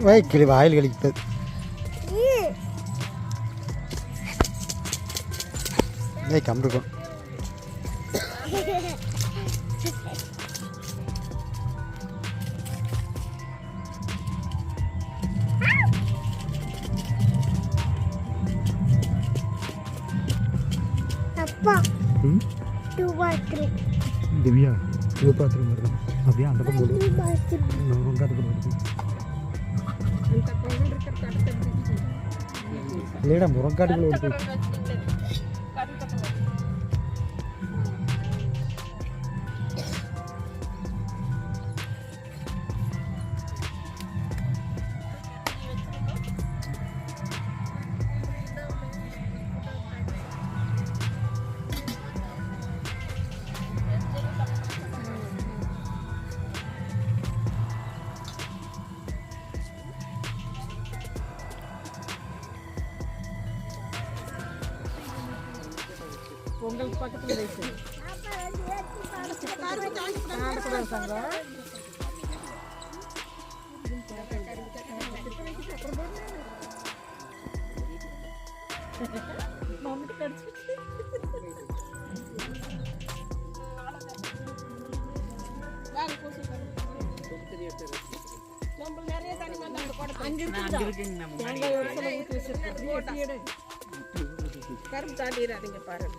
வை கிளி வாயில் கழிப்பது கம்பிருக்கும் திவ்யா இது பாத்திரம் வருது அப்படியே அந்த பக்கம் போடு டூ பாத்ரூம் நான் ரொம்ப அது வருது இல்லைடா முருங்காட்டுக்குள்ள வருது உங்களுக்கு பக்கத்தில் வயசு ஆடக்கூடாது சங்கம் மம்மிட்டு கடிச்சு தேங்காய் உரத்துல ஊற்றி வச்சிருக்கேன் கரும்பு தாண்டிடாதீங்க பாருங்க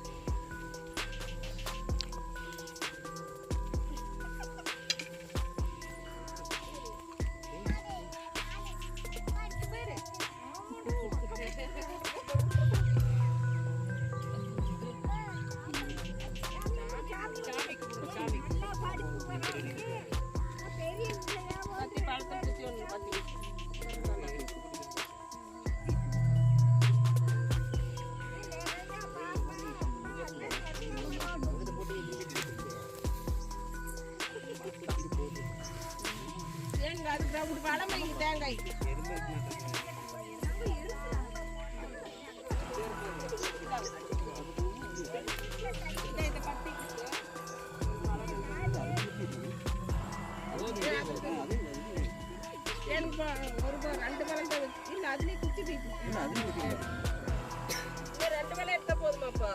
எனக்கு ஒரு ரெண்டு மரம் தான் வச்சு இல்லை அதுலேயே குச்சி போயிட்டு ரெண்டு மரம் எடுத்தா போதுமாப்பா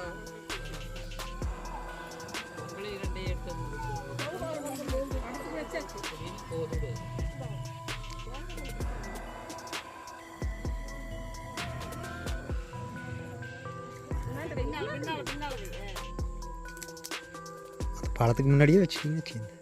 அடுத்து போதும் போதும் Para que me nadie vea, ¿no?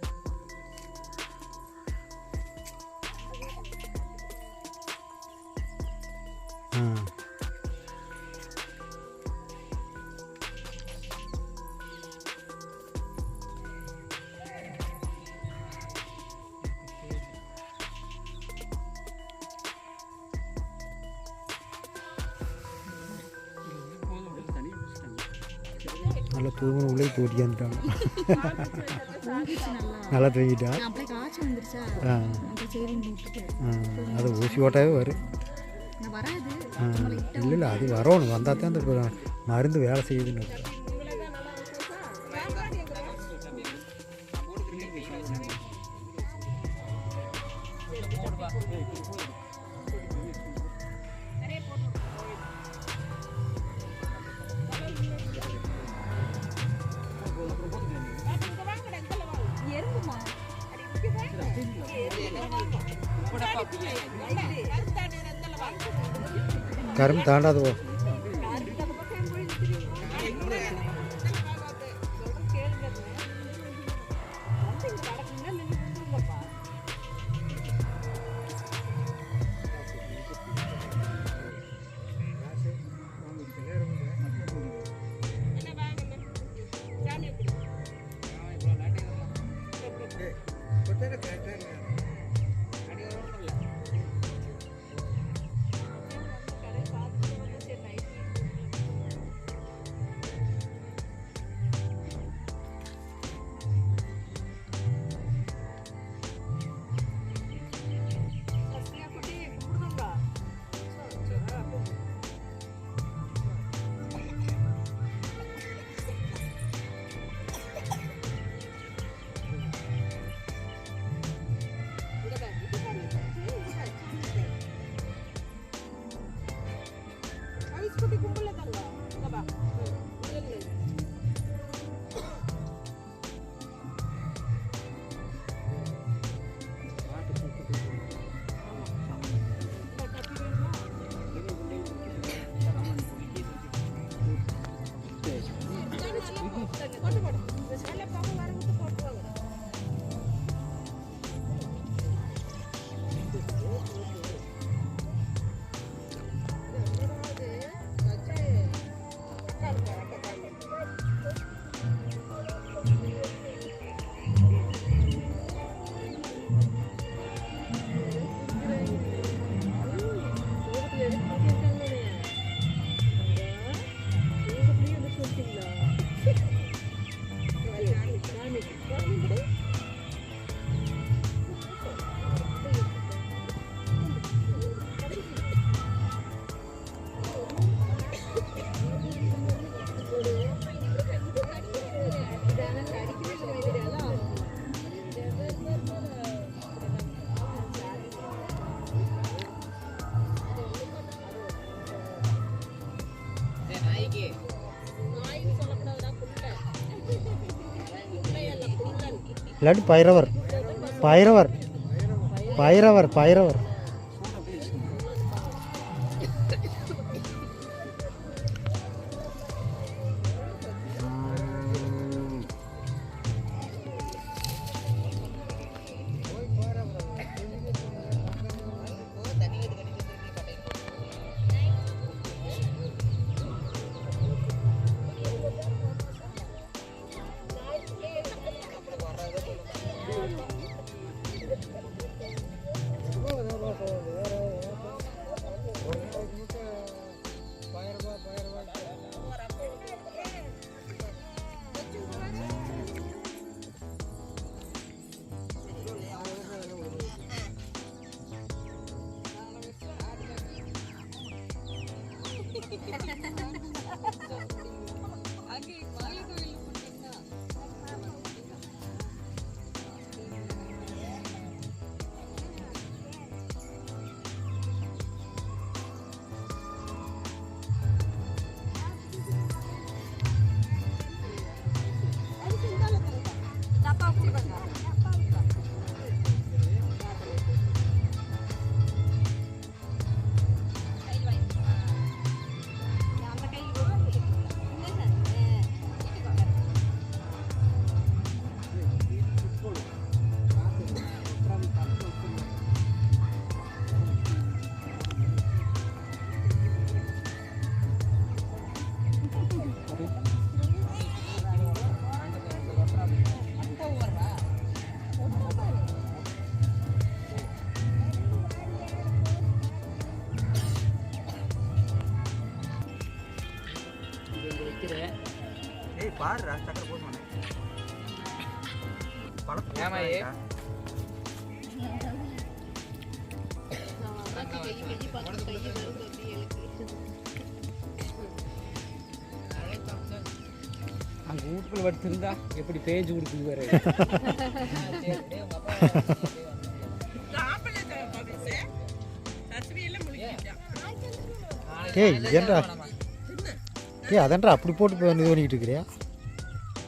தூங்கணும் உள்ளே தூட்டியான்ட்டாங்க நல்லா தூங்கிட்டா ஆ. அது ஊசி ஓட்டாவே வரும். இல்லை இல்லை அது வரணும் வந்தால் தான் அந்த மருந்து வேலை செய்யுதுன்னு அர்த்தம். எறும்புமா கரும் தாண்டாது போ. ఇలాంటి పైరవర్. పైరవర్. పైరవర్ పైరవర్. ஏய் பாருடா சக்கரை போதுமானே பழத்தை ஏம்மா ஏ? அங்கே வீட்டுக்குள்ள படுத்திருந்தா எப்படி பேஞ்சு கொடுக்குது வேற? ஏய் ஏன்டா? ஏய் அதேன்டா அப்படி போட்டு இது பண்ணிக்கிட்டு இருக்கிறியா?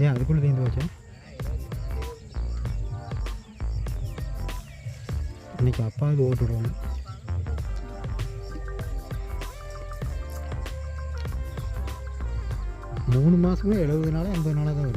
ஏன் அதுக்குள்ளே தீர்ந்து போச்சு? இன்னைக்கு அப்பா இது ஓட்டு விடுவாங்க மூணு மாதமே எழுபது நாள் எண்பது நாளாக தான்